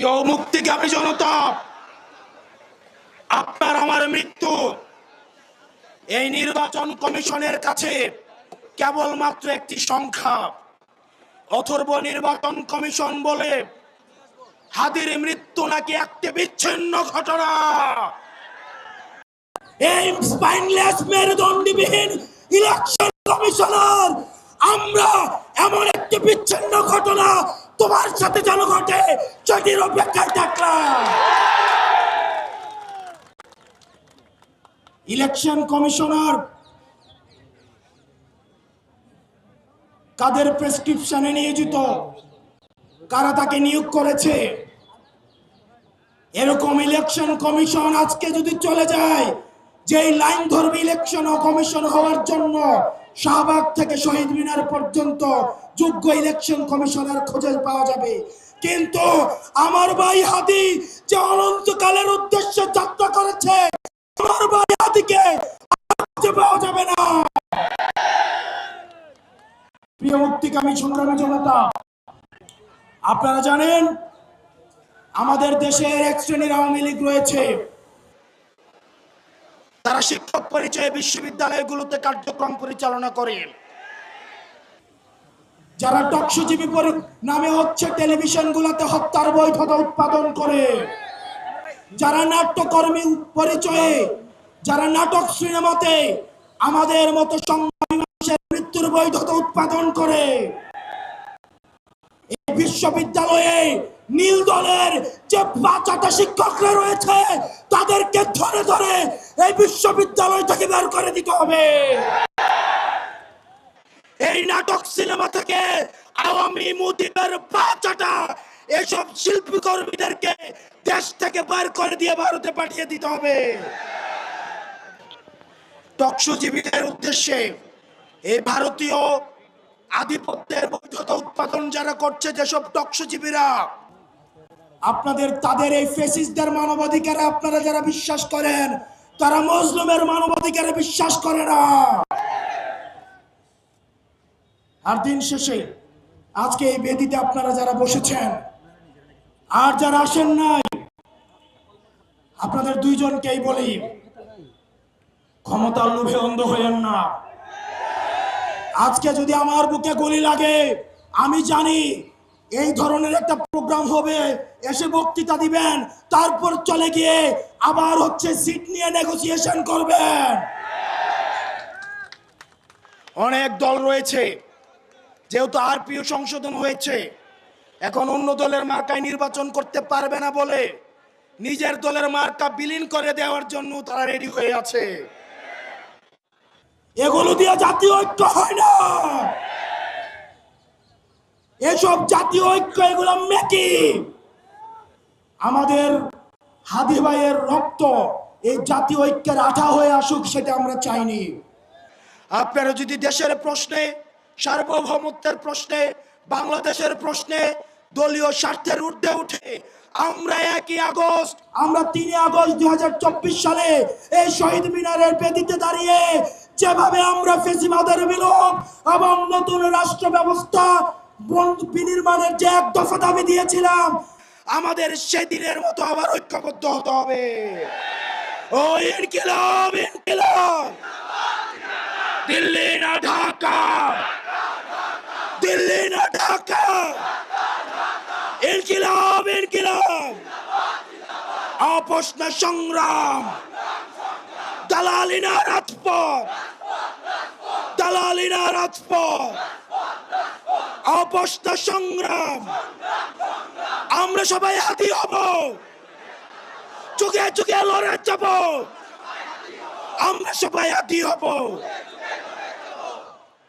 প্রিয় মুক্তিকামী জনতা আপনার আমার মৃত্যু। এই নির্বাচন কমিশনের কাছে কেবলমাত্র একটি সংখ্যা। অথর্ব নির্বাচন কমিশন বলে, হাদির মৃত্যু নাকি একটি বিচ্ছিন্ন ঘটনা? এই স্পাইনলেস মেরুদণ্ডবিহীন ইলেকশন কমিশনার, আমরা এমন একটি বিচ্ছিন্ন ঘটনা তোমার সাথে ঘটে সেটির অপেক্ষায় থাকলাম। ইলেকশন কমিশনার কাদের প্রেসক্রিপশনে নিয়োজিত? কারা তাকে নিয়োগ করেছে? এরকম ইলেকশন কমিশন আজকে যদি চলে যায়, যেই লাইন ধরবে ইলেকশন কমিশন হওয়ার জন্য শাহবাগ থেকে শহীদ মিনার পর্যন্ত যোগ্য ইলেকশন কমিশনার খুঁজে পাওয়া যাবে। কিন্তু আমার ভাই হাদি যে অনন্তকালের উদ্দেশ্যে যাত্রা করেছে, আমার ভাই হাদিকে পাওয়া যাবে না। প্রিয় সংগ্রামী জনতা, আপনারা জানেন, আমাদের দেশের এক শ্রেণির আওয়ামী লীগ রয়েছে। তারা শিক্ষক পরিচয়ে বিশ্ববিদ্যালয়গুলোতে কার্যক্রম পরিচালনা করে। যারা টকসজীবী নামে হচ্ছে টেলিভিশন টেলিভিশনগুলোতে হত্যার বৈধতা উৎপাদন করে। যারা নাট্যকর্মী পরিচয়ে, যারা নাটক সিনেমাতে আমাদের মতো মানুষের মৃত্যুর বৈধতা উৎপাদন করে। এই বিশ্ববিদ্যালয়ে নীল দলের যে বাচ্চাটা শিক্ষকরা রয়েছে, তাদেরকে ধরে ধরে এই বিশ্ববিদ্যালয় থেকে বের করে দিতে হবে। এই নাটক সিনেমা থেকে আওয়ামী মুদিবের বাচ্চাটা এসব শিল্পী কর্মীদেরকে দেশ থেকে বের করে দিয়ে ভারতে পাঠিয়ে দিতে হবে। টকসজীবীদের উদ্দেশ্যে এই ভারতীয় আধিপত্যের বৈধতা উৎপাদন যারা করছে যেসব টকসজীবীরা আপনাদের, তাদের এই ফেসিসদের মানবাধিকারে আপনারা যারা বিশ্বাস করেন, তারা মজলুমের মানবাধিকারে বিশ্বাস করে না। আর দিন শেষে আজকে এই বেদিতে আপনারা যারা বসেছেন, আর যারা আসেন নাই, আপনাদের দুইজনকেই বলি, ক্ষমতার লোভে অন্ধ হইয়েন না। আজকে যদি আমার বুকে গুলি লাগে, আমি জানি এই ধরনের একটা প্রোগ্রাম হবে, এসে বক্তৃতা দিবেন, তারপর চলে গিয়ে আবার হচ্ছে সিট নিয়ে নেগোসিয়েশন করবেন। অনেক দল রয়েছে যেহেতু আর পিও সংশোধন হয়েছে, এখন অন্য দলের মার্কায় নির্বাচন করতে পারবে না বলে নিজের দলের মার্কা বিলীন করে দেওয়ার জন্য তারা রেডি হয়ে আছে। এগুলো দিয়ে জাতীয় ঐক্য হয় না। এসব জাতীয় ঐক্য, এগুলো মেকি। আমাদের হাদি ভাইয়ের রক্ত এই জাতীয় ঐক্যের আঠা হয়ে আসুক, সেটা আমরা চাইনি। আপনারা যদি দেশের প্রশ্নে সার্বভৌমত্বের প্রশ্নে, বাংলাদেশের প্রশ্নে দলীয় স্বার্থের ঊর্ধ্বে উঠে আমরা একই আগস্ট, আমরা তিনই আগস্ট দুই হাজার চব্বিশ সালে এই শহীদ মিনারের বেদিতে দাঁড়িয়ে যেভাবে আমরা ফেসিবাদের বিলোপ এবং নতুন রাষ্ট্র ব্যবস্থা বন- বিনির্মাণের যে এক দফা দাবি দিয়েছিলাম, আমাদের সেদিনের মতো আবার ঐক্যবদ্ধ হতে হবে। ও ইনকিলাব ইনকিলাব। দিল্লি না ঢাকা। না ঢাকা ইনকিলাব ইনকিলাব। আপোষ না সংগ্রাম। দালালি রাজপথ। দালালি রাজপথ। আপোষ না সংগ্রাম। আমরা সবাই হাতি হব। চোখে চোখে লড়ে যাব। আমরা সবাই হাতি হব।